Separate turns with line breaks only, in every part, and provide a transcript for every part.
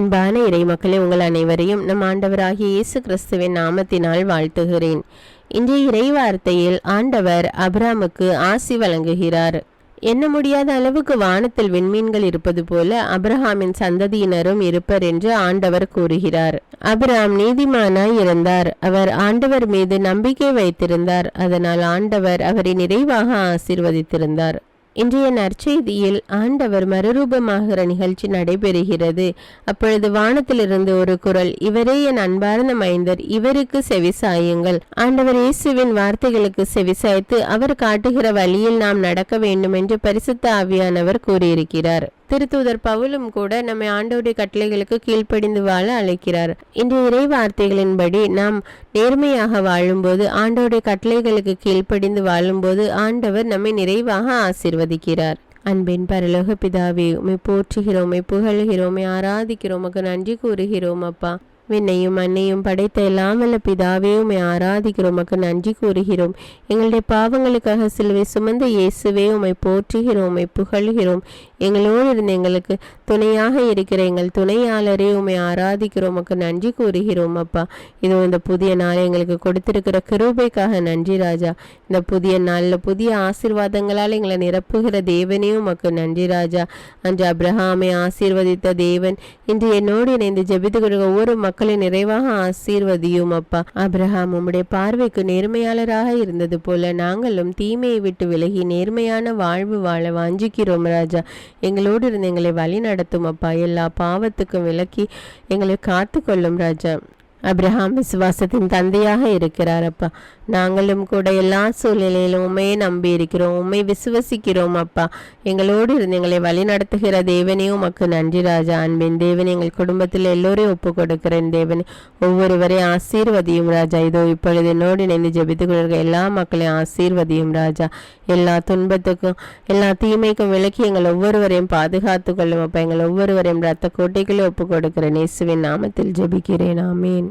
அன்பான இறை மக்களே உங்கள் அனைவரையும் நம் ஆண்டவராகிய இயேசு கிறிஸ்துவின் நாமத்தினால் வாழ்த்துகிறேன் இன்றைய இறை வார்த்தையில் ஆண்டவர் அபிராமுக்கு ஆசி வழங்குகிறார் என்ன முடியாத அளவுக்கு வானத்தில் விண்மீன்கள் இருப்பது போல அபிரஹாமின் சந்ததியினரும் இருப்பர் என்று ஆண்டவர் கூறுகிறார் அபிராம் நீதிமானாய் இருந்தார் அவர் ஆண்டவர் மீது நம்பிக்கை வைத்திருந்தார் அதனால் ஆண்டவர் அவரை நிறைவாக ஆசிர்வதித்திருந்தார் இன்றைய நற்செய்தியில் ஆண்டவர் மறுரூபமாகிற நிகழ்ச்சி நடைபெறுகிறது அப்பொழுது வானத்திலிருந்து ஒரு குரல் இவரே என் அன்பார்ந்த மைந்தர் இவருக்கு செவிசாயுங்கள் ஆண்டவர் இயேசுவின் வார்த்தைகளுக்கு செவிசாய்த்து அவர் காட்டுகிற வழியில் நாம் நடக்க வேண்டும் என்று பரிசுத்த ஆவியானவர் கூறியிருக்கிறார் திருத்துதர் பவுலும் கூட நம்மை ஆண்டோடைய கட்டளைகளுக்கு கீழ்ப்படிந்து வாழ அழைக்கிறார் இன்றைய இறை வார்த்தைகளின்படி நாம் நேர்மையாக வாழும்போது ஆண்டோடைய கட்டளைகளுக்கு கீழ்ப்படிந்து வாழும்போது ஆண்டவர் நம்மை நிறைவாக ஆசிர்வதிக்கிறார் அன்பின் பரலோக பிதாவே உமை போற்றுகிறோம் புகழ்கிறோம் ஆராதிக்கிறோம் நன்றி கூறுகிறோம் அப்பா விண்ணையும் அன்னையும் படைத்த எல்லாம் வல்ல பிதாவே உமை ஆராதிக்கிறோம் மக்கள் நன்றி கூறுகிறோம் எங்களுடைய பாவங்களுக்காக சிலுவை சுமந்த இயேசுவே உமை போற்றுகிறோம் உமை புகழ்கிறோம் எங்களோடு இருந்து எங்களுக்கு துணையாக இருக்கிற எங்கள் துணையாளரே உண்மை ஆராதிக்கிறோம் உமக்கு நன்றி கூறுகிறோம் அப்பா இது இந்த புதிய நாள் எங்களுக்கு கொடுத்திருக்கிற கிருபைக்காக நன்றி ராஜா இந்த புதிய நாளில் புதிய ஆசிர்வாதங்களால் எங்களை நிரப்புகிற தேவனே உமக்கு நன்றி ராஜா அன்று அப்ரஹாமை ஆசீர்வதித்த தேவன் இன்று என்னோடு இணைந்து ஜபித்து கொடுக்க ஒவ்வொரு மக்களை நிறைவாக ஆசீர்வதியும் அப்பா அப்ரஹாம் உம்முடைய பார்வைக்கு நேர்மையாளராக இருந்தது போல நாங்களும் தீமையை விட்டு விலகி நேர்மையான வாழ்வு வாழ வாஞ்சிக்கிறோம் ராஜா எங்களோடு இருந்து எங்களை வழி நடத்தும் அப்பா எல்லா பாவத்துக்கும் விலக்கி எங்களை காத்து கொள்ளும் ராஜா அப்ரஹாம் விசுவாசத்தின் தந்தையாக இருக்கிறார் அப்பா நாங்களும் கூட எல்லா சூழ்நிலையிலும் உண்மையை நம்பி இருக்கிறோம் உண்மை விசுவசிக்கிறோம் அப்பா எங்களோடு இருந்து எங்களை வழி நடத்துகிற தேவனே உமக்கு நன்றி ராஜா அன்பின் தேவன் எங்கள் குடும்பத்தில் எல்லோரையும் ஒப்பு கொடுக்கிறேன் தேவன் ஒவ்வொருவரையும் ஆசீர்வதியும் ராஜா இதோ இப்பொழுது என்னோடு இணைந்து ஜபித்துக் கொள்கிற எல்லா மக்களையும் ஆசீர்வதியும் ராஜா எல்லா துன்பத்துக்கும் எல்லா தீமைக்கும் விலக்கி எங்கள் ஒவ்வொருவரையும் பாதுகாத்துக் கொள்ளும் அப்பா எங்கள் ஒவ்வொருவரையும் ரத்த கோட்டைக்குள்ளே ஒப்பு கொடுக்கிறேன் இயேசுவின் நாமத்தில் ஜெபிக்கிறேன் ஆமீன்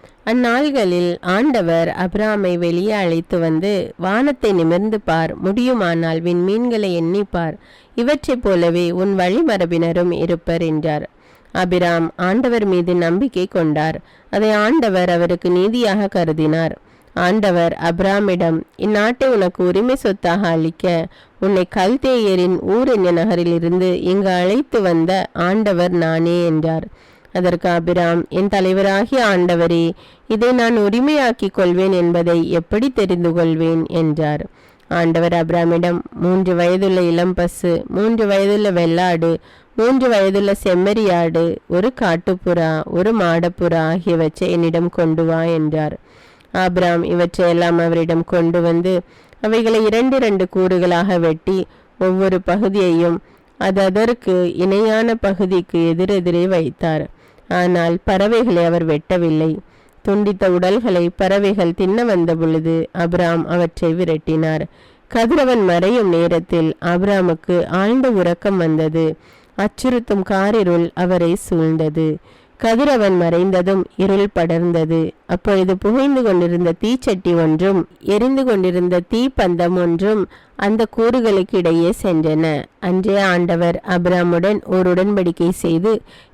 அந்நாள்களில் ஆண்டவர் அப்ராமை வெளியே அழைத்து வந்து வானத்தை நிமிர்ந்து பார் முடியுமானால் வின் மீன்களை எண்ணிப்பார் இவற்றைப் போலவே உன் வழிமரபினரும் இருப்பர் என்றார் அபிராம் ஆண்டவர் மீது நம்பிக்கை கொண்டார் அதை ஆண்டவர் அவருக்கு நீதியாக கருதினார் ஆண்டவர் அப்ராமிடம் இந்நாட்டை உனக்கு உரிமை சொத்தாக அளிக்க உன்னை கல்தேயரின் ஊர் என்ற நகரிலிருந்து இங்கு அழைத்து வந்த ஆண்டவர் நானே என்றார் அதற்கு அபிராம் என் தலைவராகிய ஆண்டவரே இதை நான் உரிமையாக்கிக் கொள்வேன் என்பதை எப்படி தெரிந்து கொள்வேன் என்றார் ஆண்டவர் அபிராமிடம் மூன்று வயதுள்ள இளம் பசு மூன்று வயதுள்ள வெள்ளாடு மூன்று வயதுள்ள செம்மறியாடு ஒரு காட்டுப்புறா ஒரு மாடப்புறா ஆகியவற்றை என்னிடம் கொண்டு வா என்றார் ஆபிராம் இவற்றையெல்லாம் அவரிடம் கொண்டு வந்து அவைகளை இரண்டு இரண்டு கூறுகளாக வெட்டி ஒவ்வொரு பகுதியையும் அது அதற்கு இணையான பகுதிக்கு எதிரெதிரே வைத்தார் ஆனால் பறவைகளை அவர் வெட்டவில்லை துண்டித்த உடல்களை பறவைகள் தின்ன வந்த பொழுது அப்ராம் அவற்றை விரட்டினார் கதிரவன் மறையும் நேரத்தில் அப்ராமுக்கு ஆழ்ந்த உறக்கம் வந்தது அச்சுறுத்தும் காரிருள் அவரை சூழ்ந்தது கதிரவன் மறைந்ததும் இருள் படர்ந்தது அப்பொழுது புகைந்து கொண்டிருந்த தீச்சட்டி ஒன்றும் எரிந்து கொண்டிருந்த தீப்பந்தம் ஒன்றும் அந்த கூறுகளுக்கு இடையே சென்றன அன்றே ஆண்டவர் அப்ராமுடன் ஒரு உடன்படிக்கை செய்து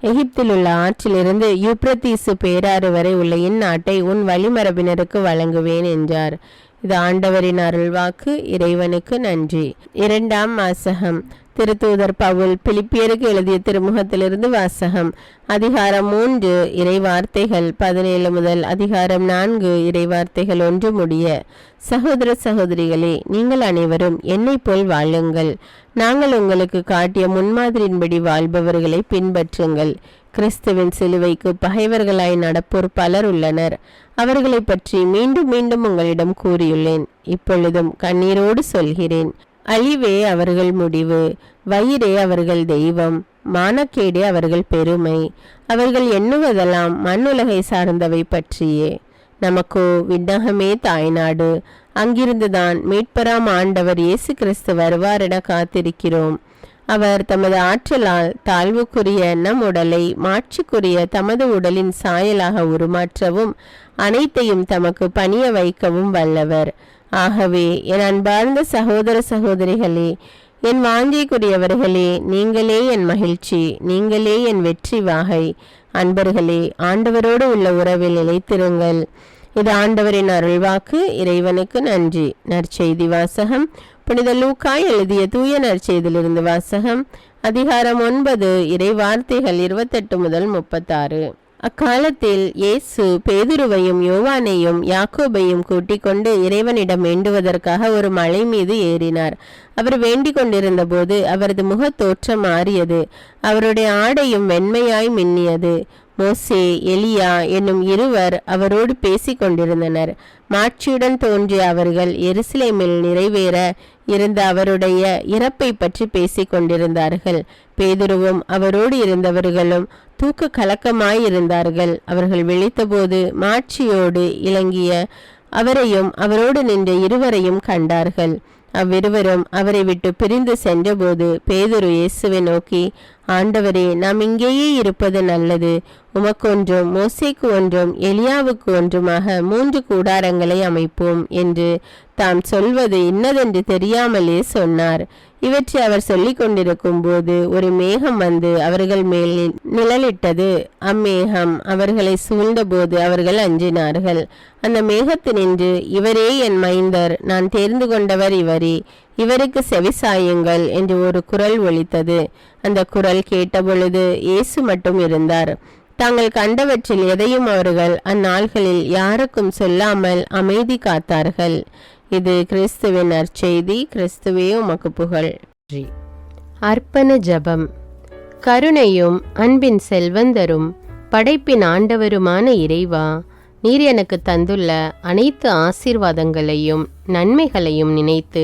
எகிப்தில் உள்ள ஆற்றிலிருந்து யுப்ரதீசு பேராறு வரை உள்ள இந்நாட்டை உன் வழிமரபினருக்கு வழங்குவேன் என்றார் இது ஆண்டவரின் அருள்வாக்கு இறைவனுக்கு நன்றி இரண்டாம் மாசகம் திருத்தூதர் பவுல் பிலிப்பியருக்கு எழுதிய திருமுகத்திலிருந்து வாசகம் அதிகாரம் மூன்று இறை வார்த்தைகள் பதினேழு முதல் அதிகாரம் நான்கு இறை வார்த்தைகள் ஒன்று முடிய சகோதர சகோதரிகளே நீங்கள் அனைவரும் என்னை போல் வாழுங்கள் நாங்கள் உங்களுக்கு காட்டிய முன்மாதிரியின்படி வாழ்பவர்களை பின்பற்றுங்கள் கிறிஸ்துவின் சிலுவைக்கு பகைவர்களாய் நடப்போர் பலர் உள்ளனர் அவர்களை பற்றி மீண்டும் மீண்டும் உங்களிடம் கூறியுள்ளேன் இப்பொழுதும் கண்ணீரோடு சொல்கிறேன் அழிவே அவர்கள் முடிவு வயிறே அவர்கள் தெய்வம் மானக்கேடே அவர்கள் பெருமை அவர்கள் எண்ணுவதெல்லாம் மண்ணுலகை சார்ந்தவை பற்றியே நமக்கோ விண்ணகமே தாய்நாடு அங்கிருந்துதான் மீட்பராம் ஆண்டவர் இயேசு கிறிஸ்து வருவார் என காத்திருக்கிறோம் அவர் தமது ஆற்றலால் தாழ்வுக்குரிய நம் உடலை மாட்சிக்குரிய தமது உடலின் சாயலாக உருமாற்றவும் அனைத்தையும் தமக்கு பணிய வைக்கவும் வல்லவர் ஆகவே என் அன்பார்ந்த சகோதர சகோதரிகளே என் வாஞ்சைக்குரியவர்களே நீங்களே என் மகிழ்ச்சி நீங்களே என் வெற்றி வாகை அன்பர்களே ஆண்டவரோடு உள்ள உறவில் நிலைத்திருங்கள் இது ஆண்டவரின் அருள்வாக்கு இறைவனுக்கு நன்றி நற்செய்தி வாசகம் புனித லூக்காய் எழுதிய தூய நற்செய்தியிலிருந்து வாசகம் அதிகாரம் ஒன்பது இறை வார்த்தைகள் இருபத்தெட்டு முதல் முப்பத்தாறு அக்காலத்தில் இயேசு பேதுருவையும் யோவானையும் யாக்கோபையும் கூட்டிக் கொண்டு இறைவனிடம் வேண்டுவதற்காக ஒரு மலை மீது ஏறினார் அவர் வேண்டிக் கொண்டிருந்த போது அவரது தோற்றம் மாறியது அவருடைய ஆடையும் வெண்மையாய் மின்னியது மோசே எலியா என்னும் இருவர் அவரோடு பேசிக் கொண்டிருந்தனர் மாட்சியுடன் தோன்றிய அவர்கள் எருசலேமில் நிறைவேற இருந்த அவருடைய இறப்பை பற்றி பேசிக் கொண்டிருந்தார்கள் பேதுருவும் அவரோடு இருந்தவர்களும் தூக்க கலக்கமாயிருந்தார்கள் அவர்கள் விழித்தபோது மாட்சியோடு இலங்கிய அவரையும் அவரோடு நின்ற இருவரையும் கண்டார்கள் அவ்விருவரும் அவரை விட்டு பிரிந்து சென்றபோது பேதுரு இயேசுவை நோக்கி ஆண்டவரே நாம் இங்கேயே இருப்பது நல்லது உமக்கொன்றும் மோசைக்கு ஒன்றும் எலியாவுக்கு ஒன்றுமாக மூன்று கூடாரங்களை அமைப்போம் என்று தாம் சொல்வது இன்னதென்று தெரியாமலே சொன்னார் இவற்றை அவர் சொல்லி கொண்டிருக்கும் போது ஒரு மேகம் வந்து அவர்கள் மேல் நிழலிட்டது அம்மேகம் அவர்களை சூழ்ந்தபோது அவர்கள் அஞ்சினார்கள் அந்த மேகத்தினின்று இவரே என் மைந்தர் நான் தேர்ந்து கொண்டவர் இவரே இவருக்கு செவிசாயுங்கள் என்று ஒரு குரல் ஒழித்தது அந்த குரல் கேட்டபொழுது இயேசு மட்டும் இருந்தார் தாங்கள் கண்டவற்றில் எதையும் அவர்கள் அந்நாள்களில் யாருக்கும் சொல்லாமல் அமைதி காத்தார்கள் இது கிறிஸ்துவின் நற்செய்தி கிறிஸ்துவே உமக்கு புகழ் அர்ப்பண ஜபம் கருணையும் அன்பின் செல்வந்தரும் படைப்பின் ஆண்டவருமான இறைவா நீர் எனக்கு தந்துள்ள அனைத்து ஆசீர்வாதங்களையும் நன்மைகளையும் நினைத்து